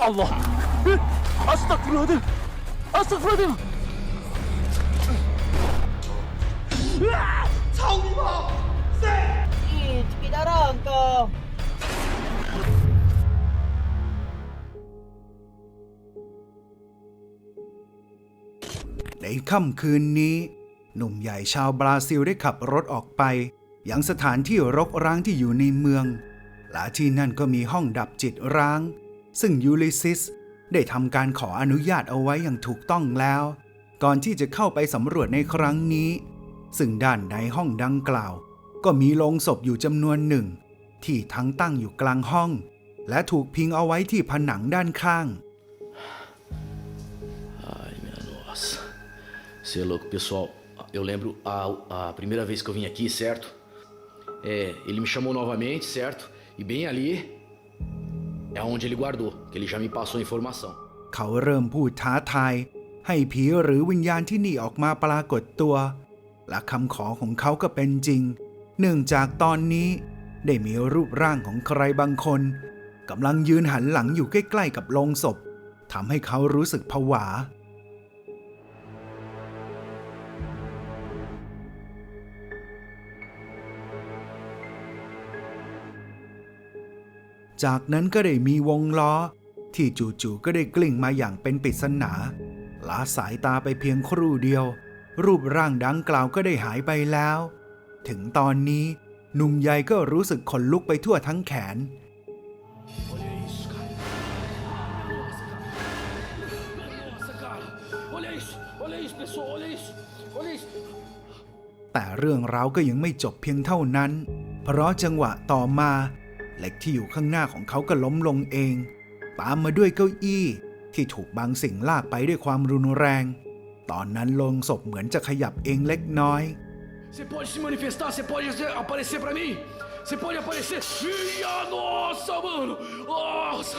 Allah. Astagfirullahaladzim. Astagfirullahaladzim. 정의와 세! 이 죽이 날 아. ในค่ำคืนนี้ หนุ่มใหญ่ชาวบราซิลได้ขับรถออกไป ยังสถานที่รกร้างที่อยู่ในเมือง และที่นั่นก็มีห้องดับจิตร้าง ซึ่งยูลิซิสได้ทำการขออนุญาตเอาไว้อย่างถูกต้องแล้ว ก่อนที่จะเข้าไปสำรวจในครั้งนี้ ซึ่งด้านในห้องดังกล่าว ก็มีโลงศพอยู่จำนวนหนึ่ง ที่ทั้งตั้งอยู่กลางห้อง และถูกพิงเอาไว้ที่ผนังด้านข้าง Ai, minha nossa. Você é louco, pessoal. Eu lembro a, a primeira vez que eu vim aqui, certo? É, ele me chamou novamente, certo? E bem ali é onde ele guardou, que ele já me passou a informação. เขาเริ่มพูดท้าทาย ให้ผีหรือวิญญาณที่นี่ออกมาปรากฏตัว และคำขอของเขาก็เป็นจริง เนื่องจากตอนนี้ ได้มีรูปร่างของใครบางคนกำลังยืนหันหลังอยู่ใกล้ๆกับโลงศพทำให้เขารู้สึกผวา จากนั้นก็ได้มีวงล้อ ที่จู่ๆก็ได้กลิ้งมาอย่างเป็นปริศนาลาสายตาไปเพียงครู่เดียว รูปร่างดังกล่าวก็ได้หายไปแล้ว ถึงตอนนี้หนุ่มใหญ่ก็รู้สึกขนลุกไปทั่วทั้งแขน แต่เรื่องราวก็ยังไม่จบเพียงเท่านั้น เพราะจังหวะต่อมา เหล็กที่อยู่ข้างหน้าของเขาก็ล้มลงเอง ตามมาด้วยเก้าอี้ที่ถูกบางสิ่งลากไปด้วยความรุนแรง ตอนนั้นโลงศพเหมือนจะขยับเองเล็กน้อย Você pode se manifestar, você pode aparecer pra mim. Você pode aparecer. Minha nossa, mano. Nossa.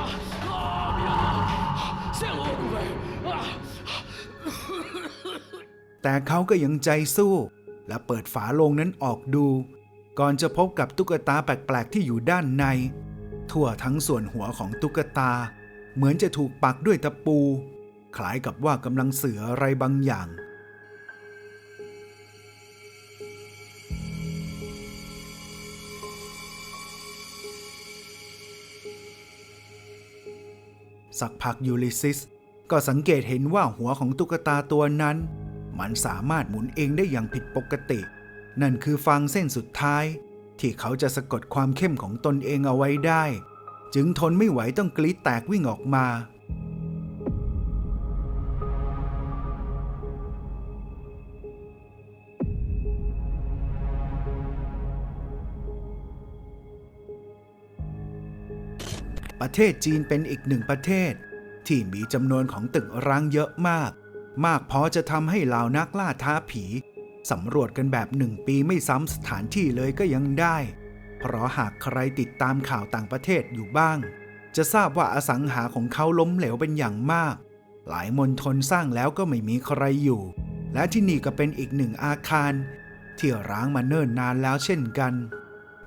Ah, ah, minha nossa. Você é louco, velho. Ah. แต่เขาก็ยังใจสู้ และเปิดฝาโลงนั้นออกดู ก่อนจะพบกับตุ๊กตาแปลกๆที่อยู่ด้านใน ทั่วทั้งส่วนหัวของตุ๊กตา เหมือนจะถูกปักด้วยตะปู คล้ายกับว่ากำลังเสืออะไรบางอย่าง สักพักยูลิซิสก็สังเกตเห็นว่าหัวของตุ๊กตาตัวนั้น มันสามารถหมุนเองได้อย่างผิดปกติ นั่นคือฟางเส้นสุดท้าย ที่เขาจะสะกดความเข้มของตนเองเอาไว้ได้ จึงทนไม่ไหวต้องกรีดแตกวิ่งออกมา ประเทศจีนเป็นอีกหนึ่งประเทศ ที่มีจำนวนของตึกร้างเยอะมาก มากพอจะทำให้เหล่านักล่าท้าผี สำรวจกันแบบหนึ่งปีไม่ซ้ำสถานที่เลยก็ยังได้ เพราะหากใครติดตามข่าวต่างประเทศอยู่บ้าง จะทราบว่าอสังหาของเขาล้มเหลวเป็นอย่างมาก หลายมณฑลสร้างแล้วก็ไม่มีใครอยู่ และที่นี่ก็เป็นอีกหนึ่งอาคาร ที่ร้างมาเนิ่นนานแล้วเช่นกัน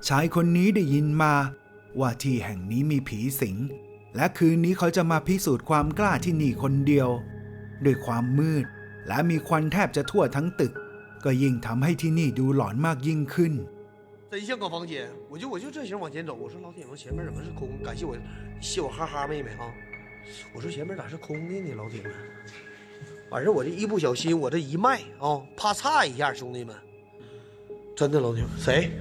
ชายคนนี้ได้ยินมา ว่าที่แห่งนี้มีผีสิง และคืนนี้เขาจะมาพิสูจน์ความกล้าที่นี่คนเดียว ด้วยความมืด และมีควันแทบจะทั่วทั้งตึก ก็ยิ่งทำให้ที่นี่ดูหลอนมากยิ่งขึ้น 真像个房间，我就我就这型往前走，我说老铁们前面怎么是空？感谢我谢我哈哈妹妹啊！我说前面咋是空的呢，老铁们？完事儿我这一不小心，我这一迈啊，啪嚓一下，兄弟们，真的老铁们，谁？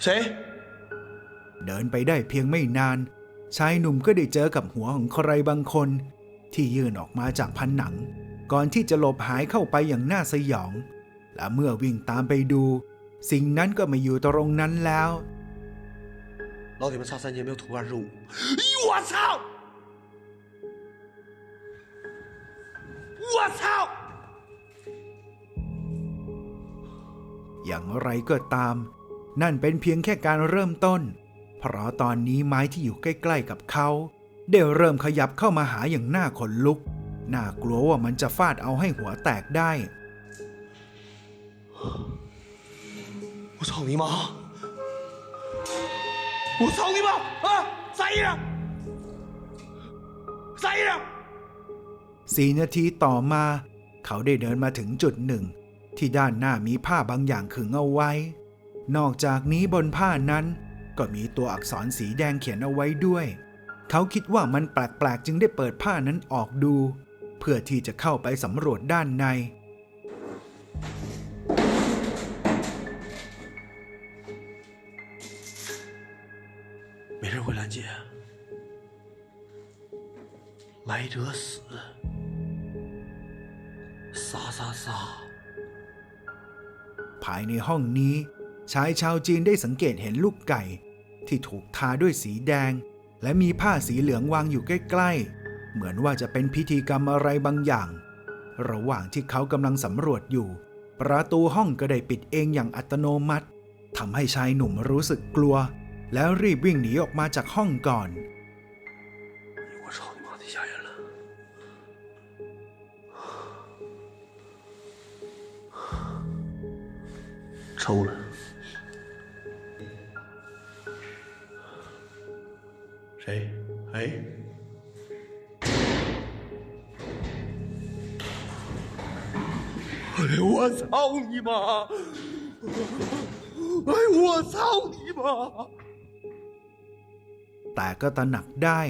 谁？ เดินไปได้เพียงไม่นาน ชายหนุ่มก็ได้เจอกับหัวของใครบางคน ที่ยื่นออกมาจากผนัง ก่อนที่จะหลบหายเข้าไปอย่างน่าสยอง และเมื่อวิ่งตามไปดู สิ่งนั้นก็ไม่อยู่ตรงนั้นแล้ว 老铁们，差三千秒图二十五。我操！我操！ อย่างไรก็ตาม นั่นเป็นเพียงแค่การเริ่มต้น เพราะตอนนี้ไม้ที่อยู่ใกล้ๆกับเขาได้เริ่มขยับเข้ามาหาอย่างน่าขนลุก น่ากลัวว่ามันจะฟาดเอาให้หัวแตกได้ 我操你妈！ 我操你妈！啊，啥意思？啥意思？ สี่นาทีต่อมา เขาได้เดินมาถึงจุดหนึ่ง ที่ด้านหน้ามีผ้าบางอย่างขึงเอาไว้ นอกจากนี้บนผ้านั้น ก็มีตัวอักษรสีแดงเขียนเอาไว้ด้วย เขาคิดว่ามันแปลกๆจึงได้เปิดผ้านั้นออกดู เพื่อที่จะเข้าไปสำรวจด้านใน 没人会拦截。来者死，杀杀杀！ ภายในห้องนี้ ชายชาวจีนได้สังเกตเห็นลูกไก่ ที่ถูกทาด้วยสีแดง และมีผ้าสีเหลืองวางอยู่ใกล้ๆ เหมือนว่าจะเป็นพิธีกรรมอะไรบางอย่าง ระหว่างที่เขากำลังสำรวจอยู่ ประตูห้องก็ได้ปิดเองอย่างอัตโนมัติทำให้ชายหนุ่มรู้สึกกลัว แล้วรีบวิ่งหนีออกมาจากห้องก่อน 我操你妈，太吓人了！抽了。谁？哎？ 我操你妈！哎呦我操你妈！ แต่ก็ตระหนักได้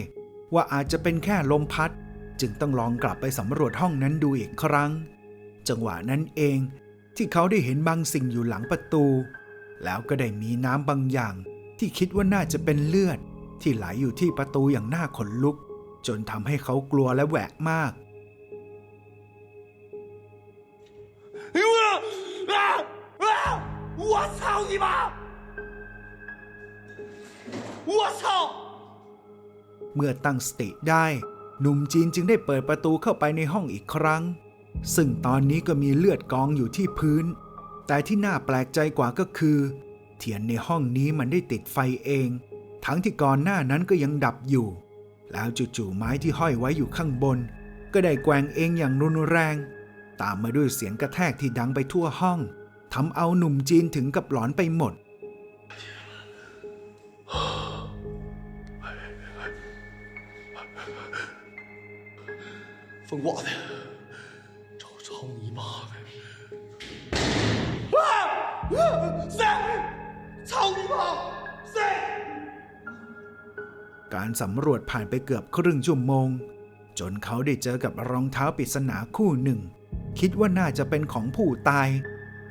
ว่าอาจจะเป็นแค่ลมพัด จึงต้องลองกลับไปสำรวจห้องนั้นดูอีกครั้ง จังหวะนั้นเองที่เขาได้เห็นบางสิ่งอยู่หลังประตู แล้วก็ได้มีน้ำบางอย่าง ที่คิดว่าน่าจะเป็นเลือด ที่ไหลอยู่ที่ประตูอย่างน่าขนลุก จนทำให้เขากลัวและแหวกมาก เมื่อตั้งสติได้ หนุ่มจีนจึงได้เปิดประตูเข้าไปในห้องอีกครั้ง ซึ่งตอนนี้ก็มีเลือดกองอยู่ที่พื้น แต่ที่น่าแปลกใจกว่าก็คือ เทียนในห้องนี้มันได้ติดไฟเอง ทั้งที่ก่อนหน้านั้นก็ยังดับอยู่ แล้วจู่ๆไม้ที่ห้อยไว้อยู่ข้างบน ก็ได้แกว่งเองอย่างรุนแรง ตามมาด้วยเสียงกระแทกที่ดังไปทั่วห้องทำเอาหนุ่มจีนถึงกับหลอนไปหมด 疯瓜的，操操你妈的！啊啊！谁？操你妈！谁？ การสำรวจผ่านไปเกือบครึ่งชั่วโมง จนเขาได้เจอกับรองเท้าปริศนาคู่หนึ่ง คิดว่าน่าจะเป็นของผู้ตาย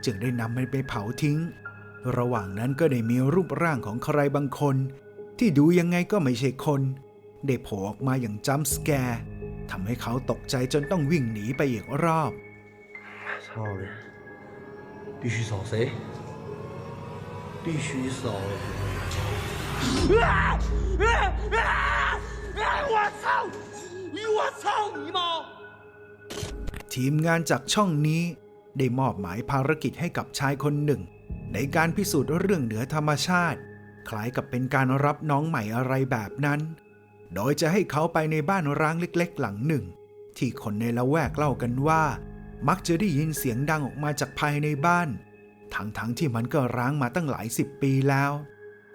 จึงได้นำมันไปเผาทิ้ง ระหว่างนั้นก็ได้มีรูปร่างของใครบางคน ที่ดูยังไงก็ไม่ใช่คน ได้โผล่ออกมาอย่างจัมป์สแกร์ ทำให้เขาตกใจจนต้องวิ่งหนีไปอีกรอบ 操的！必须找谁？必须找！啊啊啊！啊！我操！我操你妈！ ทีมงานจากช่องนี้ ได้มอบหมายภารกิจให้กับชายคนหนึ่ง ในการพิสูจน์เรื่องเหนือธรรมชาติ คล้ายกับเป็นการรับน้องใหม่อะไรแบบนั้น โดยจะให้เขาไปในบ้านร้างเล็กๆ หลังหนึ่ง ที่คนในละแวกเล่ากันว่า มักจะได้ยินเสียงดังออกมาจากภายในบ้าน ทั้งๆที่มันก็ร้างมาตั้งหลายสิบปีแล้ว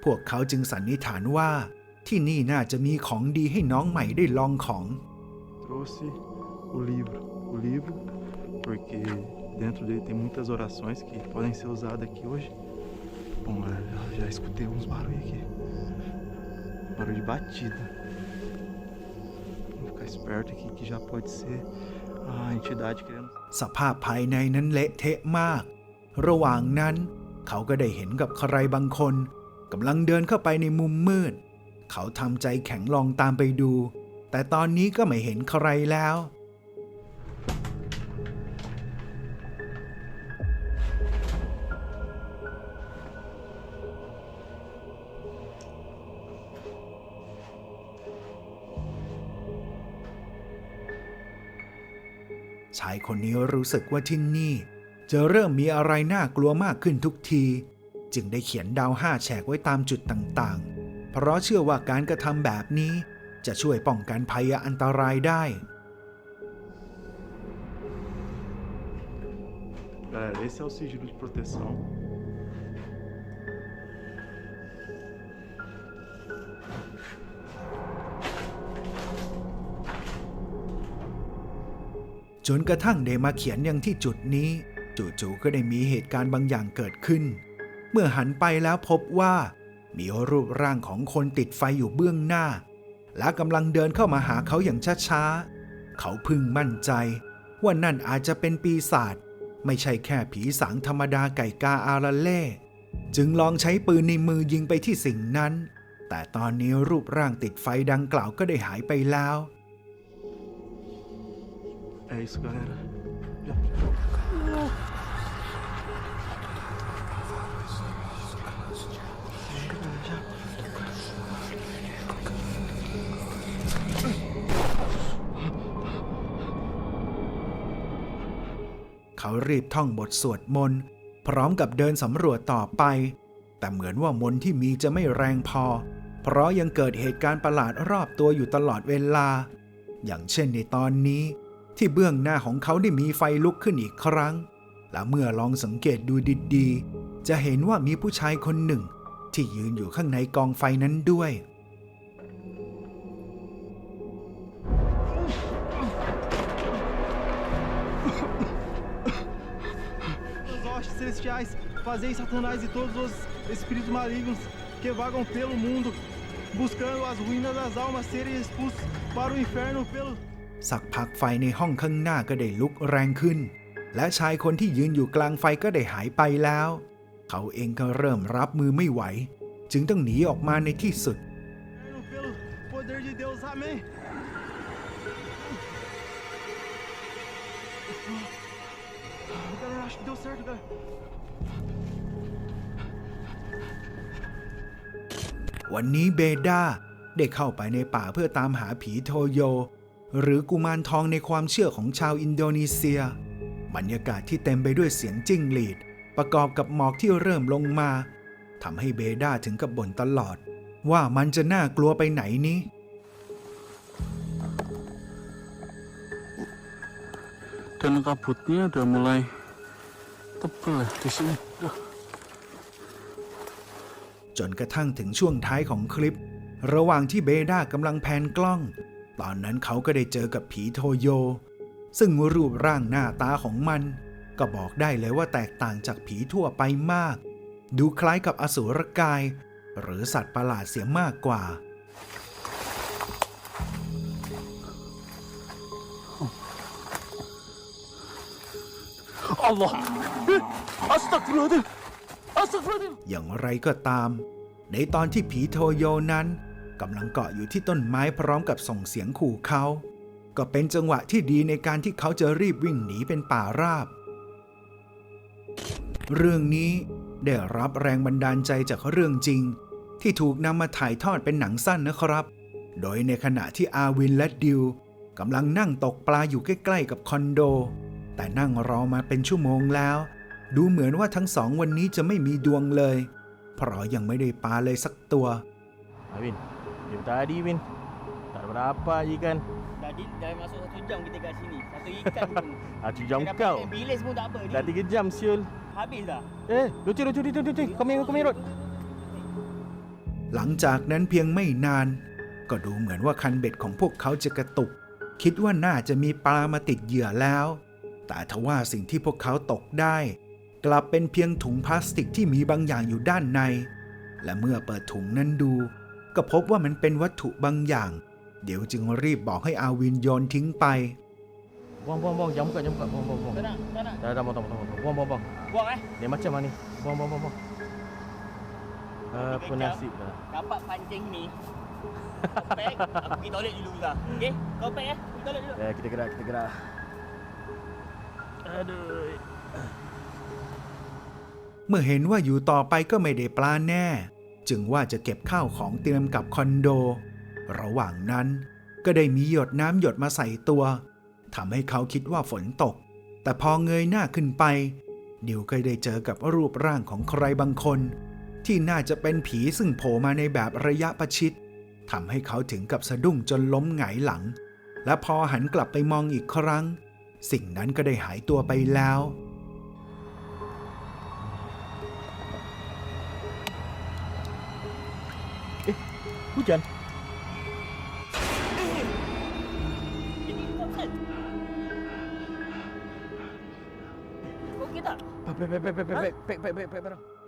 พวกเขาจึงสันนิษฐานว่า ที่นี่น่าจะมีของดีให้น้องใหม่ได้ลองของ trouxe o livro. O livro, porque dentro dele tem muitas orações que podem ser usadas aqui hoje. Bom, já escutei uns barulhos aqui. Barulho de batida. Ficar esperto aqui que já pode ser a entidade querendo สภาพภายในนั้นเละเทะมาก ระหว่างนั้นเขาก็ได้เห็นกับใครบางคนกำลังเดินเข้าไปในมุมมืด เขาทำใจแข็งลองตามไปดู แต่ตอนนี้ก็ไม่เห็นใครแล้ว ชายคนนี้รู้สึกว่าที่นี่ จะเริ่มมีอะไรน่ากลัวมากขึ้นทุกที จึงได้เขียนดาวห้าแฉกไว้ตามจุดต่างๆ เพราะเชื่อว่าการกระทำแบบนี้ จะช่วยป้องกันภัยอันตรายได้ Galera, esse é o sigilo de proteção. จนกระทั่งได้มาเขียนยังที่จุดนี้ จู่ๆก็ได้มีเหตุการณ์บางอย่างเกิดขึ้น เมื่อหันไปแล้วพบว่า มีรูปร่างของคนติดไฟอยู่เบื้องหน้า และกำลังเดินเข้ามาหาเขาอย่างช้าๆ เขาพึงมั่นใจ ว่านั่นอาจจะเป็นปีศาจไม่ใช่แค่ผีสางธรรมดาไก่กาอาราเล่ จึงลองใช้ปืนในมือยิงไปที่สิ่งนั้น แต่ตอนนี้รูปร่างติดไฟดังกล่าวก็ได้หายไปแล้ว É isso, galera. Já. เขารีบท่องบทสวดมนต์ พร้อมกับเดินสำรวจต่อไป แต่เหมือนว่ามนต์ที่มีจะไม่แรงพอ เพราะยังเกิดเหตุการณ์ประหลาดรอบตัวอยู่ตลอดเวลา อย่างเช่นในตอนนี้ ที่เบื้องหน้าของเขาได้มีไฟลุกขึ้นอีกครั้ง และเมื่อลองสังเกตดูดีๆ จะเห็นว่ามีผู้ชายคนหนึ่ง ที่ยืนอยู่ข้างในกองไฟนั้นด้วย As hostes celestiais, fazei Satanás e todos os espíritos malignos que vagam pelo mundo, buscando as ruínas das almas serem expulsos para o inferno pelo. สักพักไฟในห้องข้างหน้าก็ได้ลุกแรงขึ้น และชายคนที่ยืนอยู่กลางไฟก็ได้หายไปแล้ว เขาเองก็เริ่มรับมือไม่ไหว จึงต้องหนีออกมาในที่สุด วันนี้เบด้าได้เข้าไปในป่าเพื่อตามหาผีโทโย หรือกุมารทองในความเชื่อของชาวอินโดนีเซีย บรรยากาศที่เต็มไปด้วยเสียงจิ้งหรีด ประกอบกับหมอกที่เริ่มลงมาทำให้เบด้าถึงกับบ่นตลอด ว่ามันจะน่ากลัวไปไหนนี้ Dan kabutnya udah mulai tebel ya di sini. Duh. จนกระทั่งถึงช่วงท้ายของคลิป ระหว่างที่เบด้ากำลังแพนกล้อง ตอนนั้นเขาก็ได้เจอกับผีโทโย ซึ่งรูปร่างหน้าตาของมัน ก็บอกได้เลยว่าแตกต่างจากผีทั่วไปมาก ดูคล้ายกับอสูรกาย หรือสัตว์ประหลาดเสียมากกว่า Allah. Astagfirullahaladzim. Astagfirullahaladzim. อย่างไรก็ตาม ในตอนที่ผีโทโยนั้น กำลังเกาะอยู่ที่ต้นไม้พร้อมกับส่งเสียงขู่เขา ก็เป็นจังหวะที่ดีในการที่เขาจะรีบวิ่งหนีเป็นป่าราบ เรื่องนี้ได้รับแรงบันดาลใจจากเรื่องจริง ที่ถูกนำมาถ่ายทอดเป็นหนังสั้นนะครับ โดยในขณะที่อาวินและดิวกำลังนั่งตกปลาอยู่ใกล้ๆกับคอนโด แต่นั่งรอมาเป็นชั่วโมงแล้ว ดูเหมือนว่าทั้งสองวันนี้จะไม่มีดวงเลย เพราะยังไม่ได้ปลาเลยสักตัว Ah, Win. Jam tadi, Win. Tak ada berapa ikan. Tadi dah masuk satu jam kita kat sini. Satu ikan pun. Ah, tu jam Kita dapat kau. ikan Bilis pun tak apa ni. Dah tiga jam, siul. Habis dah. Eh, lucu, lucu, lucu, lucu. Kau main, kau main, Rod. หลังจากนั้นเพียงไม่นาน ก็ดูเหมือนว่าคันเบ็ดของพวกเขาจะกระตุก คิดว่าน่าจะมีปลามาติดเหยื่อแล้ว แต่ทว่าสิ่งที่พวกเขาตกได้ กลับเป็นเพียงถุงพลาสติกที่มีบางอย่างอยู่ด้านใน และเมื่อเปิดถุงนั้นดู ก็พบว่ามันเป็นวัตถุบางอย่าง เดี๋ยวจึงรีบบอกให้อาวินโยนทิ้งไป Buang, buang, buang. Jam buka, jam buka. Buang, buang, buang. Tak nak, tak nak. Dah, dah, buang, buang, buang. Buang, buang, buang. Buang eh. Dia macam mana ni? Buang, buang, buang, buang. Apa Kejap. nasib dah. Dapat pancing ni. Kau pack, aku pergi toilet dulu lah. Okey? Kau pack eh. Pergi toilet dulu. Eh, kita gerak, kita gerak. Aduh. เมื่อเห็นว่าอยู่ต่อไปก็ไม่ได้ปลาแน่ จึงว่าจะเก็บข้าวของเตรียมกับคอนโด ระหว่างนั้นก็ได้มีหยดน้ำหยดมาใส่ตัวทำให้เขาคิดว่าฝนตก แต่พอเงยหน้าขึ้นไป ดิวก็ได้เจอกับรูปร่างของใครบางคน ที่น่าจะเป็นผีซึ่งโผล่มาในแบบระยะประชิดทำให้เขาถึงกับสะดุ้งจนล้มหงายหลัง และพอหันกลับไปมองอีกครั้ง สิ่งนั้นก็ได้หายตัวไปแล้ว hujan.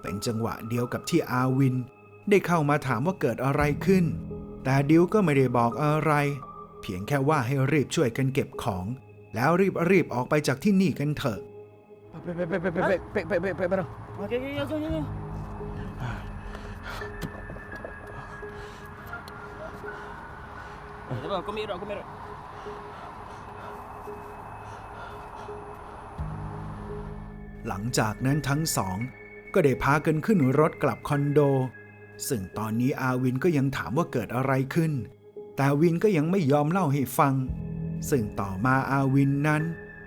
เป็นจังหวะเดียวกับที่อาวิน ได้เข้ามาถามว่าเกิดอะไรขึ้น แต่ดิวก็ไม่ได้บอกอะไร เพียงแค่ว่าให้รีบช่วยกันเก็บของ แล้วรีบรีบออกไปจากที่นี่กันเถอะไปไปไปไปไปไปไปไปไปไปไปไปไปไปไป Okey, okey, jom, jom, jom. Coba, aku ambil rod, aku ambil rod. หลังจากนั้นทั้งสอง ก็ได้พากันขึ้นรถกลับคอนโด ซึ่งตอนนี้อาวินก็ยังถามว่าเกิดอะไรขึ้น แต่วินก็ยังไม่ยอมเล่าให้ฟัง ซึ่งต่อมาอาวินนั้น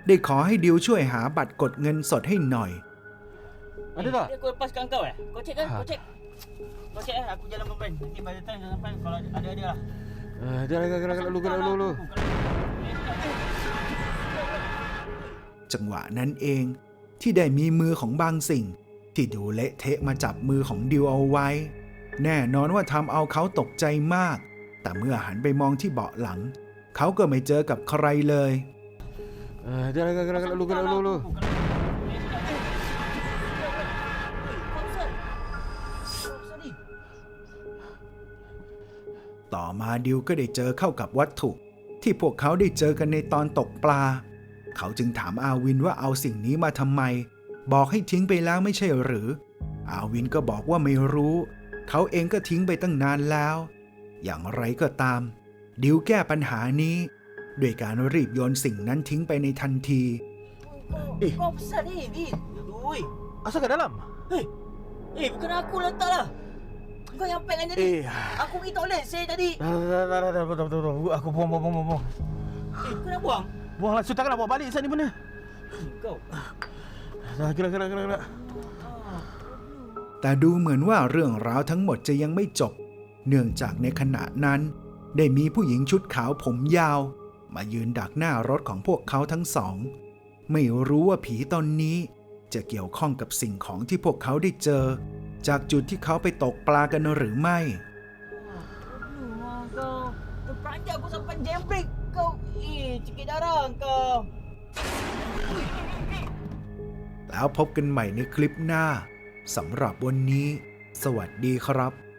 ได้ขอให้ดิวช่วยหาบัตรกดเงินสดให้หน่อย Ada tak? Dia aku lepaskan kau eh? Kau cek kan? Kau cek. Kau cek eh, aku jalan memban. Nanti by the time dah sampai, kalau ada dia lah. Eh, Gerak, gerak, gerak, gerak, lu, gerak, lu, lu. จังหวะนั้นเองที่ได้มีมือของบางสิ่ง ที่ดูเละเทะมาจับมือของดิวเอาไว้ แน่นอนว่าทำเอาเขาตกใจมาก แต่เมื่อหันไปมองที่เบาะหลัง เขาก็ไม่เจอกับใครเลย Eh, Gerak, gerak, gerak, gerak, lu, gerak, lu, lu. ต่อมาดิวก็ได้เจอเข้ากับวัตถุ ที่พวกเขาได้เจอกันในตอนตกปลา เขาจึงถามอาวินว่าเอาสิ่งนี้มาทำไม บอกให้ทิ้งไปแล้วไม่ใช่หรือ อาวินก็บอกว่าไม่รู้ เขาเองก็ทิ้งไปตั้งนานแล้ว อย่างไรก็ตาม ดิวแก้ปัญหานี้ด้วยการรีบโยนสิ่งนั้นทิ้งไปในทันที Kau, Eh. kau besar ni, Din. Ui. Asal kat dalam? Eh, eh bukan aku letak lah. Kau yang pack kan tadi. Eh, Aku pergi toilet saya tadi. dah, dah, dah, dah, dah, betul, betul, betul. Aku buang, buang, buang, buang, buang. Eh, kau nak buang? Buang lah, takkan nak bawa balik saat ni benda. Kau. Dah, gerak, gerak, gerak, gerak. แต่ดูเหมือนว่าเรื่องราวทั้งหมดจะยังไม่จบ เนื่องจากในขณะนั้น ได้มีผู้หญิงชุดขาวผมยาว มายืนดักหน้ารถของพวกเขาทั้งสอง ไม่รู้ว่าผีตนนี้ จะเกี่ยวข้องกับสิ่งของที่พวกเขาได้เจอ จากจุดที่เขาไปตกปลากันหรือไม่ Aduh, kau. Terperanjat aku sampai jam break. Kau, eh, cikit darah kau. แล้วพบกันใหม่ในคลิปหน้า สำหรับวันนี้ สวัสดีครับ